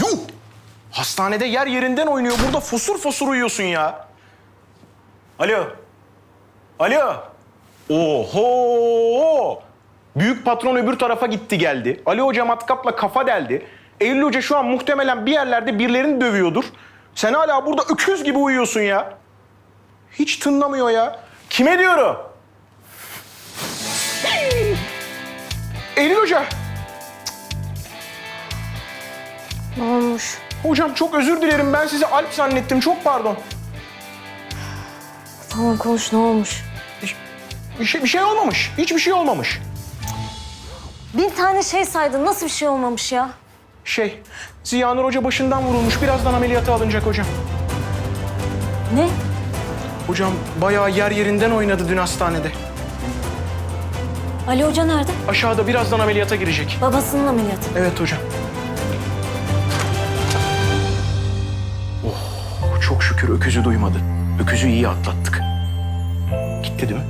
Yuh! Hastanede yer yerinden oynuyor. Burada fosur fosur uyuyorsun ya. Alo. Alo. Oho! Büyük patron öbür tarafa gitti geldi. Ali Hoca matkapla kafa deldi. Eylül Hoca şu an muhtemelen bir yerlerde birilerini dövüyordur. Sen hala burada öküz gibi uyuyorsun ya. Hiç tınlamıyor ya. Kime diyorum? Eylül Hoca. Ne olmuş? Hocam çok özür dilerim. Ben sizi Alp zannettim. Çok pardon. Tamam konuş ne olmuş? Bir şey, bir şey olmamış. Hiçbir şey olmamış. Bir tane şey saydın nasıl bir şey olmamış ya? Şey, Ziyanur Hoca başından vurulmuş. Birazdan ameliyata alınacak hocam. Ne? Hocam bayağı yer yerinden oynadı dün hastanede. Ali Hoca nerede? Aşağıda birazdan ameliyata girecek. Babasının ameliyatı. Evet hocam. Çok şükür öküzü duymadı. Öküzü iyi atlattık. Gitti değil mi?